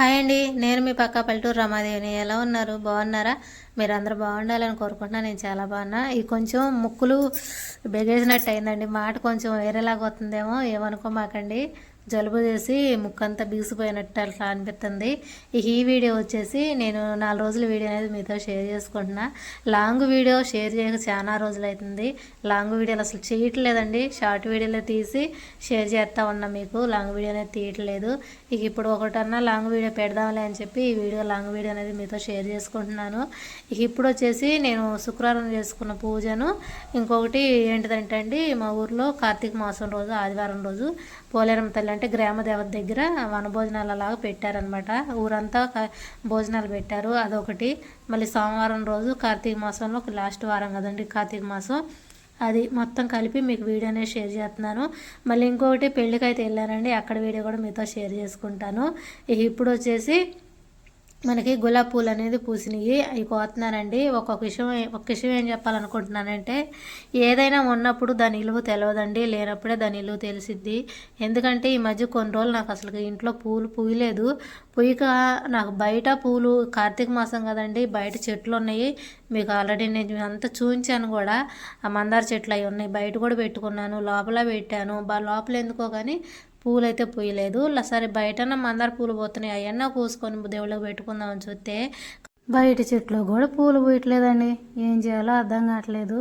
Hi అండి. నేను మీ పక్క పల్లెటూరు రమాదేవిని. ఎలా ఉన్నారు? బాగున్నారా? మీరు అందరూ బాగుండాలని కోరుకుంటున్నా. నేను చాలా బాగున్నా. ఈ కొంచెం ముక్కులు బెగేసినట్టు అయిందండి. మాట కొంచెం వేరేలాగా వస్తుందేమో ఏమనుకోమాకండి. జలుబు చేసి ముక్కంతా బీసిపోయినట్టు అట్లా అనిపిస్తుంది ఈ వీడియో వచ్చేసి నేను నాలుగు రోజుల వీడియో అనేది మీతో షేర్ చేసుకుంటున్నా. లాంగ్ వీడియో షేర్ చేయక చాలా రోజులు అవుతుంది లాంగ్ వీడియోలు అసలు చేయట్లేదండి. షార్ట్ వీడియోలో తీసి షేర్ చేస్తా ఉన్నా మీకు. లాంగ్ వీడియో అనేది తీయట్లేదు. ఇక ఇప్పుడు ఒకటన్నా లాంగ్ వీడియో పెడదాంలే అని చెప్పి ఈ వీడియో లాంగ్ వీడియో అనేది మీతో షేర్ చేసుకుంటున్నాను. ఇక ఇప్పుడు వచ్చేసి నేను శుక్రవారం చేసుకున్న పూజను. ఇంకొకటి ఏంటిదంటే అండి మా ఊర్లో కార్తీక మాసం రోజు ఆదివారం రోజు పోలేరమ్మ తల్లి అంటే గ్రామ దేవత దగ్గర వనభోజనాలు అలాగా పెట్టారనమాట ఊరంతా భోజనాలు పెట్టారు. అదొకటి. మళ్ళీ సోమవారం రోజు కార్తీక మాసంలో ఒక లాస్ట్ వారం కదండి కార్తీక మాసం. అది మొత్తం కలిపి మీకు వీడియో అనేది షేర్ చేస్తున్నాను. మళ్ళీ ఇంకొకటి పెళ్ళికి అయితే వెళ్ళానండి. అక్కడ వీడియో కూడా మీతో షేర్ చేసుకుంటాను. ఇప్పుడు వచ్చేసి మనకి గులాబీ పూలు అనేది పూసినాయి. అయిపోతున్నారండి ఒక్కొక్క విషయం ఒక విషయం ఏం చెప్పాలనుకుంటున్నానంటే ఏదైనా ఉన్నప్పుడు దాని ఇలువ తెలియదండి లేనప్పుడే దాని ఇలువ తెలిసిద్ది. ఎందుకంటే ఈ మధ్య కొన్ని రోజులు నాకు అసలు ఇంట్లో పూలు పూయలేదు. పూయక నాకు బయట పూలు కార్తీక మాసం కదండి బయట చెట్లు ఉన్నాయి. మీకు ఆల్రెడీ నేను అంతా చూపించాను కూడా. ఆ మందార చెట్లు అవి ఉన్నాయి. బయట కూడా పెట్టుకున్నాను. లోపల పెట్టాను. లోపల ఎందుకో కానీ పూలు అయితే పూయలేదు. ఇలా సరే బయటన మందార పూలు పోతున్నాయి. అవన్నీ కూసుకొని దేవుళ్ళకి పెట్టుకుందామని చూస్తే బయట చెట్లు కూడా పూలు పూయట్లేదండి. ఏం చేయాలో అర్థం కావట్లేదు.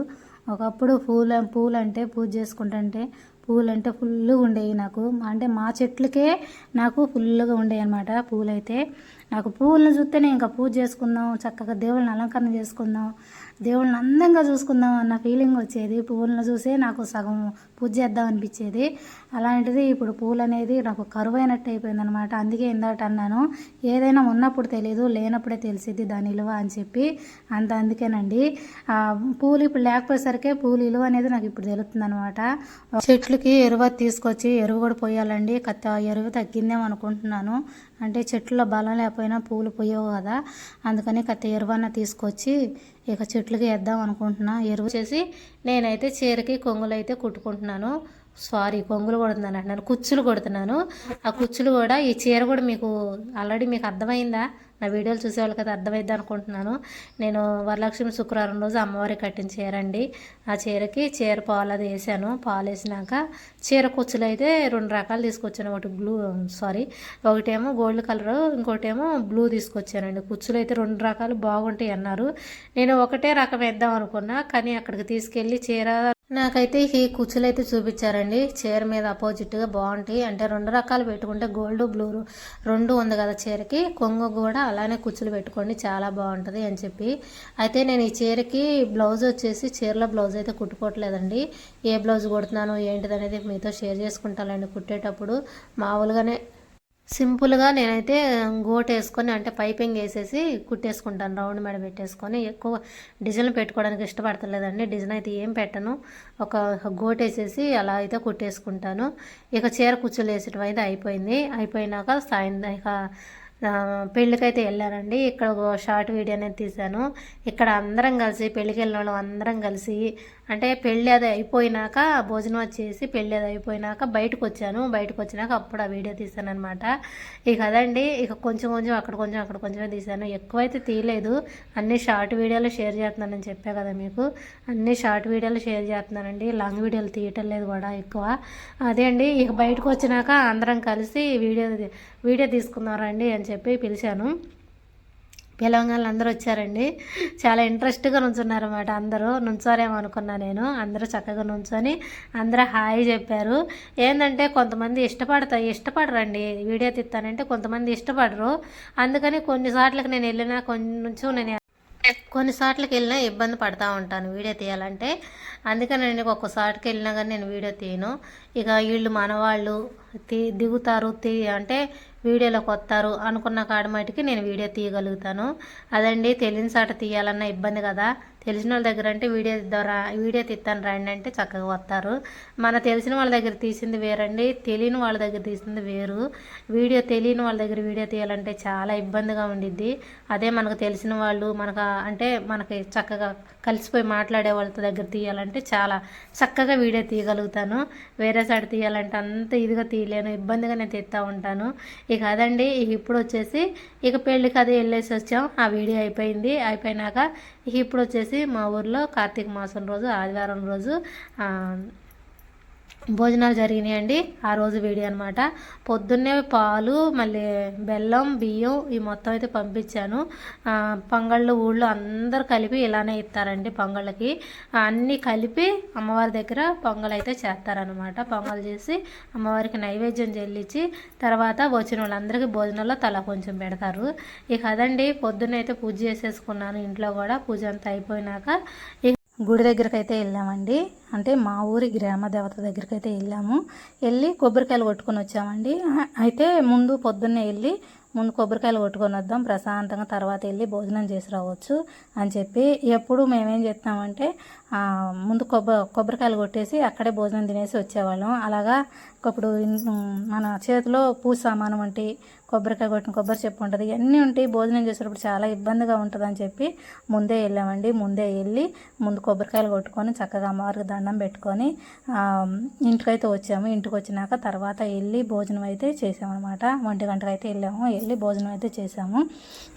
ఒకప్పుడు పూల పూలు అంటే పూజ చేసుకుంటుంటే పూలు అంటే ఫుల్గా ఉండేవి నాకు. అంటే మా చెట్లకే నాకు ఫుల్గా ఉండేవి అనమాట పూలైతే. నాకు పూలను చూస్తేనే ఇంకా పూజ చేసుకుందాం చక్కగా దేవుళ్ళని అలంకరణ చేసుకుందాం దేవుళ్ళని అందంగా చూసుకుందాం అన్న ఫీలింగ్ వచ్చేది. పువ్వులను చూసే నాకు సగం పూజ చేద్దాం అనిపించేది. అలాంటిది ఇప్పుడు పూలు అనేది నాకు కరువైనట్టు అయిపోయింది అనమాట అందుకే ఇందాక అన్నాను ఏదైనా ఉన్నప్పుడు తెలియదు లేనప్పుడే తెలిసిద్ది దాని విలువ అని చెప్పి అంత అందుకేనండి. పూలు ఇప్పుడు లేకపోయేసరికే పూలు విలువ అనేది నాకు ఇప్పుడు తెలుస్తుంది అనమాట చెట్లకి ఎరువు తీసుకొచ్చి ఎరువు కూడా పోయాలండి. కత్త ఎరువు తగ్గిందేమో అనుకుంటున్నాను. అంటే చెట్లలో బలం లేకపోయినా పూలు పోయవు కదా. అందుకని కత్త ఎరువన్న తీసుకొచ్చి ఇక చెట్లకి వేద్దాం అనుకుంటున్నా. ఎరువు చేసి నేనైతే చీరకి కొంగులు అయితే కుట్టుకుంటున్నాను. సారీ కొంగులు కొడుతున్నాను అంటున్నాను కుచ్చులు కొడుతున్నాను. ఆ కుచ్చులు కూడా ఈ చీర కూడా మీకు ఆల్రెడీ మీకు అర్థమైందా? నా వీడియోలు చూసేవాళ్ళకి వాళ్ళకైతే అర్థమైద్ది అనుకుంటున్నాను. నేను వరలక్ష్మి శుక్రవారం రోజు అమ్మవారి కట్టిన చీర అండి. ఆ చీరకి చీర పాలు అది వేసాను. పాలు వేసినాక చీర కుచ్చులు అయితే రెండు రకాలు తీసుకొచ్చాను. ఒకటి బ్లూ సారీ ఒకటేమో గోల్డ్ కలర్ ఇంకోటేమో బ్లూ తీసుకొచ్చానండి. కుచ్చులు అయితే రెండు రకాలు బాగుంటాయి అన్నారు. నేను ఒకటే రకం వేద్దాం అనుకున్నా కానీ అక్కడికి తీసుకెళ్ళి చీర నాకైతే ఈ కుచ్చులు అయితే చూపించారండి. చీర మీద అపోజిట్గా బాగుంటాయి. అంటే రెండు రకాలు పెట్టుకుంటే గోల్డ్ బ్లూ రెండు ఉంది కదా చీరకి. కొంగు కూడా అలానే కుచ్చులు పెట్టుకోండి. చాలా బాగుంటుంది అని చెప్పి. అయితే నేను ఈ చీరకి బ్లౌజ్ వచ్చేసి చీరలో బ్లౌజ్ అయితే కుట్టుకోవట్లేదండి. ఏ బ్లౌజ్ కుడుతున్నాను ఏంటిది అనేది మీతో షేర్ చేసుకుంటానండి. కుట్టేటప్పుడు మామూలుగానే సింపుల్గా నేనైతే గోట్ వేసుకొని అంటే పైపింగ్ వేసేసి కుట్టేసుకుంటాను. రౌండ్ మెడ పెట్టేసుకొని ఎక్కువ డిజైన్ పెట్టుకోవడానికి ఇష్టపడతలేదండి. డిజైన్ అయితే ఏం పెట్టను. ఒక గోట్ వేసేసి అలా అయితే కుట్టేసుకుంటాను. ఇక చీర కుచ్చులు వేసడం అయితే అయిపోయింది. అయిపోయినాక సాయంత్రం ఇక పెళ్ళికైతే వెళ్ళానండి. ఇక్కడ ఒక షార్ట్ వీడియో అనేది తీశాను. ఇక్కడ అందరం కలిసి పెళ్ళికి వెళ్ళిన వాళ్ళం అందరం కలిసి అంటే పెళ్ళి అది అయిపోయినాక భోజనం వచ్చేసి పెళ్ళి అది అయిపోయినాక బయటకు వచ్చాను బయటకు వచ్చినాక అప్పుడు ఆ వీడియో తీసాను అనమాట ఇక అదండి ఇక కొంచెం కొంచెం అక్కడ కొంచెం అక్కడ కొంచెమే తీశాను ఎక్కువైతే తీయలేదు. అన్ని షార్ట్ వీడియోలు షేర్ చేస్తున్నానని చెప్పా కదా మీకు. అన్ని షార్ట్ వీడియోలు షేర్ చేస్తున్నానండి. లాంగ్ వీడియోలు తీయటం లేదు కూడా ఎక్కువ. అదే అండి ఇక బయటకు వచ్చినాక అందరం కలిసి వీడియో వీడియో తీసుకున్నారండి అని చెప్పి పిలిచాను. పిలవగానే అందరూ వచ్చారండి చాలా ఇంట్రెస్ట్గా నుంచున్నారన్నమాట అందరూ. నుంచోరేమో అనుకున్నా నేను. అందరూ చక్కగా నుంచొని అందరూ హాయ్ చెప్పారు. ఏంటంటే కొంతమంది ఇష్టపడతా ఇష్టపడరండి. వీడియో తీస్తానంటే కొంతమంది ఇష్టపడరు. అందుకని కొన్నిసార్లకి నేను వెళ్ళినా కొంచెం నేను కొన్నిసార్లకి వెళ్ళినా ఇబ్బంది పడతా ఉంటాను వీడియో తీయాలంటే. అందుకని నేను ఒక్కసారికి వెళ్ళినా కానీ నేను వీడియో తీయను. ఇక వీళ్ళు మనవాళ్ళు తీ దిగుతారు తీ అంటే వీడియోలోకి వస్తారు అనుకున్న కాడ మటుకి నేను వీడియో తీయగలుగుతాను. అదండి తెలియని చాట తీయాలన్న ఇబ్బంది కదా. తెలిసిన వాళ్ళ దగ్గర అంటే వీడియో ద్వారా వీడియో తీస్తాను రండి అంటే చక్కగా వస్తారు. మన తెలిసిన వాళ్ళ దగ్గర తీసింది వేరండి. తెలియని వాళ్ళ దగ్గర తీసింది వేరు. వీడియో తెలియని వాళ్ళ దగ్గర వీడియో తీయాలంటే చాలా ఇబ్బందిగా ఉండిద్ది. అదే మనకు తెలిసిన వాళ్ళు మనకు అంటే మనకి చక్కగా కలిసిపోయి మాట్లాడే వాళ్ళ దగ్గర తీయాలంటే చాలా చక్కగా వీడియో తీయగలుగుతాను. వేరే సైడ్ తీయాలంటే అంత ఇదిగా తీయలేను. ఇబ్బందిగా నేను తీస్తూ ఉంటాను. ఇక అదండి. ఇప్పుడు వచ్చేసి ఇక పెళ్ళికి అది వెళ్ళేసి వచ్చాం. ఆ వీడియో అయిపోయింది. అయిపోయినాక ఇప్పుడు వచ్చేసి మా ఊర్లో కార్తీక మాసం రోజు ఆదివారం రోజు భోజనాలు జరిగినాయండి. ఆ రోజు వీడియో అనమాట పొద్దున్నే పాలు మళ్ళీ బెల్లం బియ్యం ఈ మొత్తం అయితే పంపించాను. పొంగళ్ళు ఊళ్ళో అందరు కలిపి ఇలానే ఇస్తారండి పొంగళ్ళకి. అన్నీ కలిపి అమ్మవారి దగ్గర పొంగల్ అయితే చేస్తారనమాట పొంగల్ చేసి అమ్మవారికి నైవేద్యం చెల్లించి తర్వాత వచ్చిన వాళ్ళందరికీ భోజనంలో తల కొంచెం పెడతారు. ఇక అదండి పొద్దున్నైతే పూజ చేసేసుకున్నాను ఇంట్లో కూడా. పూజ అంతా అయిపోయినాక గుడి దగ్గరికి అయితే వెళ్ళామండి. అంటే మా ఊరి గ్రామ దేవత దగ్గరికి అయితే వెళ్ళాము. వెళ్ళి కొబ్బరికాయలు కొట్టుకొని వచ్చామండి. అయితే ముందు పొద్దున్నే వెళ్ళి ముందు కొబ్బరికాయలు కొట్టుకొని వద్దాం ప్రశాంతంగా తర్వాత వెళ్ళి భోజనం చేసి రావచ్చు అని చెప్పి ఎప్పుడు మేమేం చేస్తామంటే ముందు కొబ్బ కొబ్బరికాయలు కొట్టేసి అక్కడే భోజనం తినేసి వచ్చేవాళ్ళం. అలాగా ఒకప్పుడు మన చేతిలో పూజ సామానం వంటి కొబ్బరికాయ కొట్టిన కొబ్బరి చెప్పు ఉంటుంది. ఇవన్నీ ఉంటాయి భోజనం చేసేటప్పుడు చాలా ఇబ్బందిగా ఉంటుందని చెప్పి ముందే వెళ్ళామండి. ముందే వెళ్ళి ముందు కొబ్బరికాయలు కొట్టుకొని చక్కగా అమ్మవారికి దండం పెట్టుకొని ఇంటికైతే వచ్చాము. ఇంటికి వచ్చినాక తర్వాత వెళ్ళి భోజనం అయితే చేసామన్నమాట. ఒంటి గంటకు అయితే వెళ్ళాము. వెళ్ళి భోజనం అయితే చేసాము.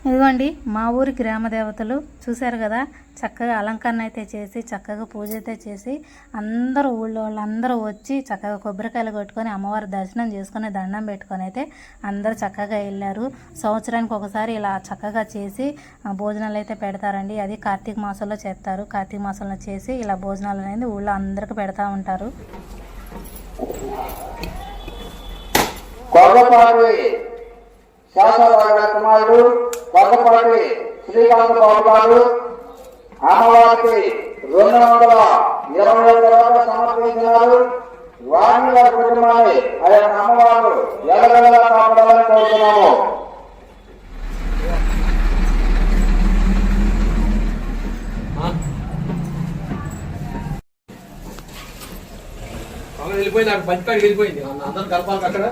ఇదిగోండి మా ఊరి గ్రామ దేవతలు చూశారు కదా? చక్కగా అలంకరణ అయితే చేసి చక్కగా పూజ అయితే చేసి అందరూ ఊళ్ళో వాళ్ళందరూ వచ్చి చక్కగా కొబ్బరికాయలు కొట్టుకొని పెట్టుకొని అమ్మవారి దర్శనం చేసుకొని దండం పెట్టుకొని అయితే అందరూ చక్కగా వెళ్ళారు. సంవత్సరానికి ఒకసారి ఇలా చక్కగా చేసి ఆ, భోజనాలు అయితే పెడతారండి. అది కార్తీక మాసంలో చేస్తారు. కార్తీక మాసంలో చేసి ఇలా భోజనాలు అనేది ఊళ్ళో అందరికీ పెడతా ఉంటారు. కుమారుడు శ్రీకాంత బాబు గారు అమ్మవారికి రెండు వందల ఇరవై ఐదు సమర్పించినారు వారిని వారి కుటుంబాన్ని ఆయన అమ్మవారు ఎలగెలగా కాపాడాలని కోరుతున్నాము. వెళ్ళిపోయింది బండి కాడికి వెళ్ళిపోయింది. అందరం కలపాలి అక్కడ.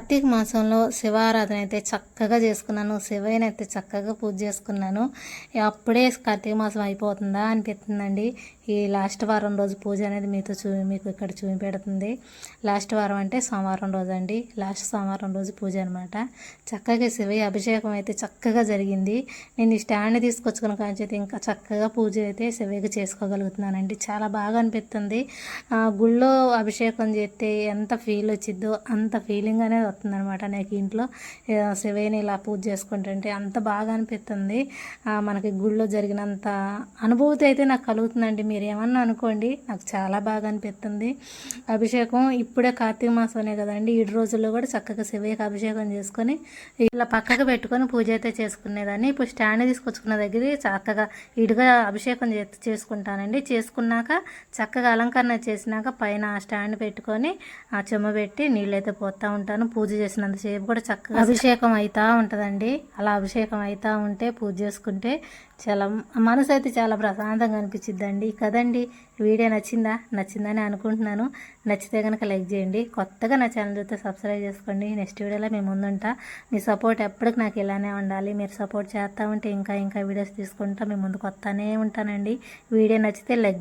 కార్తీక మాసంలో శివారాధన అయితే చక్కగా చేసుకున్నాను. శివయ్యని అయితే చక్కగా పూజ చేసుకున్నాను. అప్పుడే కార్తీక మాసం అయిపోతుందా అనిపిస్తుందండి. ఈ లాస్ట్ వారం రోజు పూజ అనేది మీతో చూ మీకు ఇక్కడ చూపెడుతుంది లాస్ట్ వారం అంటే సోమవారం రోజు అండి లాస్ట్ సోమవారం రోజు పూజ అనమాట చక్కగా శివయ్య అభిషేకం అయితే చక్కగా జరిగింది. నేను ఈ స్టాండ్ తీసుకొచ్చుకున్న కాంచేతి ఇంకా చక్కగా పూజ అయితే శివయ్యకి చేసుకోగలుగుతున్నానండి. చాలా బాగా అనిపిస్తుంది. గుళ్ళో అభిషేకం చేస్తే ఎంత ఫీల్ వచ్చిద్దో అంత ఫీలింగ్ అనేది వస్తుందనమాట నాకు ఇంట్లో. శివయ్యని ఇలా పూజ చేసుకుంటుంటే అంత బాగా అనిపిస్తుంది. మనకి గుళ్ళో జరిగినంత అనుభూతి అయితే నాకు కలుగుతుందండి. మీరు ఏమన్నా అనుకోండి నాకు చాలా బాగా అనిపిస్తుంది అభిషేకం ఇప్పుడే కార్తీక మాసమే కదండి ఈ రోజుల్లో కూడా చక్కగా శివయ్యకి అభిషేకం చేసుకొని ఇలా పక్కకు పెట్టుకొని పూజ అయితే చేసుకునేదాన్ని. ఇప్పుడు స్టాండ్ తీసుకొచ్చుకున్న దగ్గర చక్కగా ఇటుగా అభిషేకం చే చేసుకుంటానండి. చేసుకున్నాక చక్కగా అలంకరణ చేసినాక పైన ఆ స్టాండ్ పెట్టుకొని ఆ చెమ్మ పెట్టి నీళ్ళైతే పోతూ ఉంటాను. పూజ చేసినంతసేపు కూడా చక్కగా అభిషేకం అవుతూ ఉంటుందండి. అలా అభిషేకం అవుతూ ఉంటే పూజ చేసుకుంటే చాలా మనసు అయితే చాలా ప్రశాంతంగా అనిపించిద్దండి కదండి. వీడియో నచ్చిందా? నచ్చిందని అనుకుంటున్నాను. నచ్చితే కనుక లైక్ చేయండి. కొత్తగా నా ఛానల్ చూస్తే సబ్స్క్రైబ్ చేసుకోండి. నెక్స్ట్ వీడియోలో మేము ముందుంటా. మీ సపోర్ట్ ఎప్పటికి నాకు ఇలానే ఉండాలి. మీరు సపోర్ట్ చేస్తూ ఉంటే ఇంకా ఇంకా వీడియోస్ తీసుకుంటా మేము ముందుకు వస్తానే ఉంటానండి. వీడియో నచ్చితే లైక్